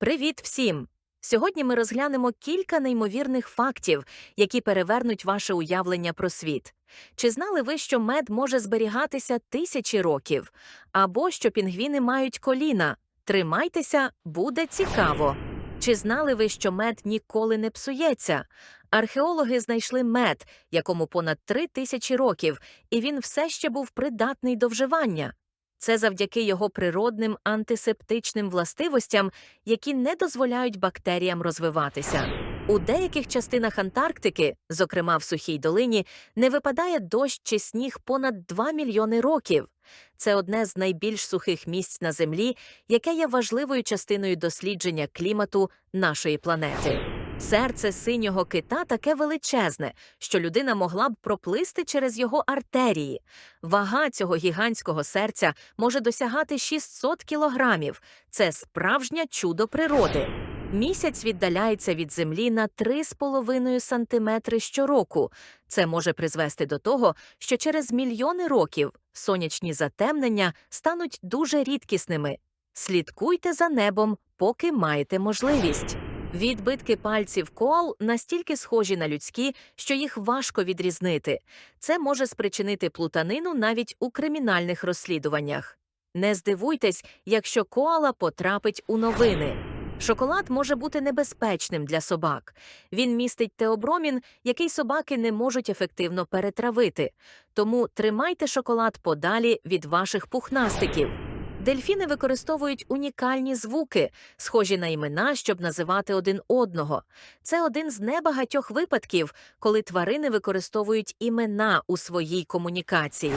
Привіт всім! Сьогодні ми розглянемо кілька неймовірних фактів, які перевернуть ваше уявлення про світ. Чи знали ви, що мед може зберігатися тисячі років? Або що пінгвіни мають коліна? Тримайтеся, буде цікаво. Чи знали ви, що мед ніколи не псується? Археологи знайшли мед, якому понад три тисячі років, і він все ще був придатний до вживання. Це завдяки його природним антисептичним властивостям, які не дозволяють бактеріям розвиватися. У деяких частинах Антарктики, зокрема в сухій долині, не випадає дощ чи сніг понад 2 мільйони років. Це одне з найбільш сухих місць на Землі, яке є важливою частиною дослідження клімату нашої планети. Серце синього кита таке величезне, що людина могла б проплисти через його артерії. Вага цього гігантського серця може досягати 600 кілограмів. Це справжнє чудо природи. Місяць віддаляється від землі на 3,5 сантиметри щороку. Це може призвести до того, що через мільйони років сонячні затемнення стануть дуже рідкісними. Слідкуйте за небом, поки маєте можливість. Відбитки пальців коал настільки схожі на людські, що їх важко відрізнити. Це може спричинити плутанину навіть у кримінальних розслідуваннях. Не здивуйтесь, якщо коала потрапить у новини. Шоколад може бути небезпечним для собак. Він містить теобромін, який собаки не можуть ефективно перетравити. Тому тримайте шоколад подалі від ваших пухнастиків. Дельфіни використовують унікальні звуки, схожі на імена, щоб називати один одного. Це один з небагатьох випадків, коли тварини використовують імена у своїй комунікації.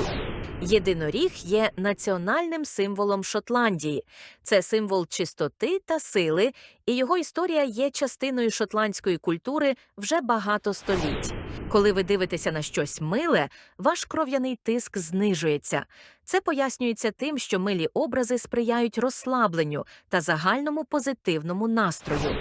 Єдиноріг є національним символом Шотландії. Це символ чистоти та сили, і його історія є частиною шотландської культури вже багато століть. Коли ви дивитеся на щось миле, ваш кров'яний тиск знижується. Це пояснюється тим, що милі образи сприяють розслабленню та загальному позитивному настрою.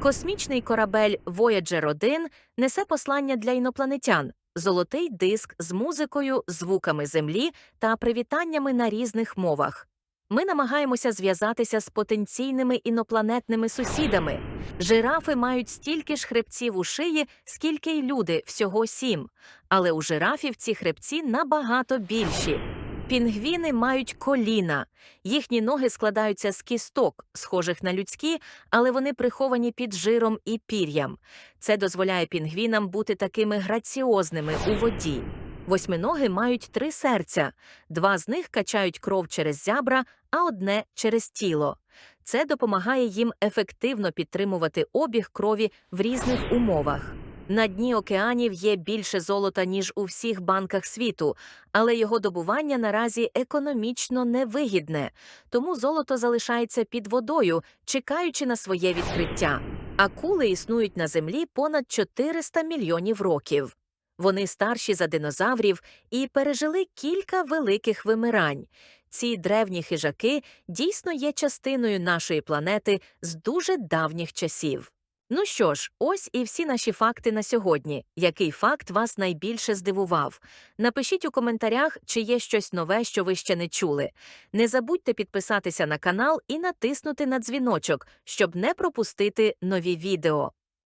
Космічний корабель Voyager 1 несе послання для інопланетян. Золотий диск з музикою, звуками землі та привітаннями на різних мовах. Ми намагаємося зв'язатися з потенційними інопланетними сусідами. Жирафи мають стільки ж хребців у шиї, скільки й люди, всього сім. Але у жирафів ці хребці набагато більші. Пінгвіни мають коліна. Їхні ноги складаються з кісток, схожих на людські, але вони приховані під жиром і пір'ям. Це дозволяє пінгвінам бути такими граціозними у воді. Восьминоги мають три серця. Два з них качають кров через зябра, а одне через тіло. Це допомагає їм ефективно підтримувати обіг крові в різних умовах. На дні океанів є більше золота, ніж у всіх банках світу, але його добування наразі економічно невигідне, тому золото залишається під водою, чекаючи на своє відкриття. Акули існують на землі понад 400 мільйонів років. Вони старші за динозаврів і пережили кілька великих вимирань. Ці древні хижаки дійсно є частиною нашої планети з дуже давніх часів. Ну що ж, ось і всі наші факти на сьогодні. Який факт вас найбільше здивував? Напишіть у коментарях, чи є щось нове, що ви ще не чули. Не забудьте підписатися на канал і натиснути на дзвіночок, щоб не пропустити нові відео.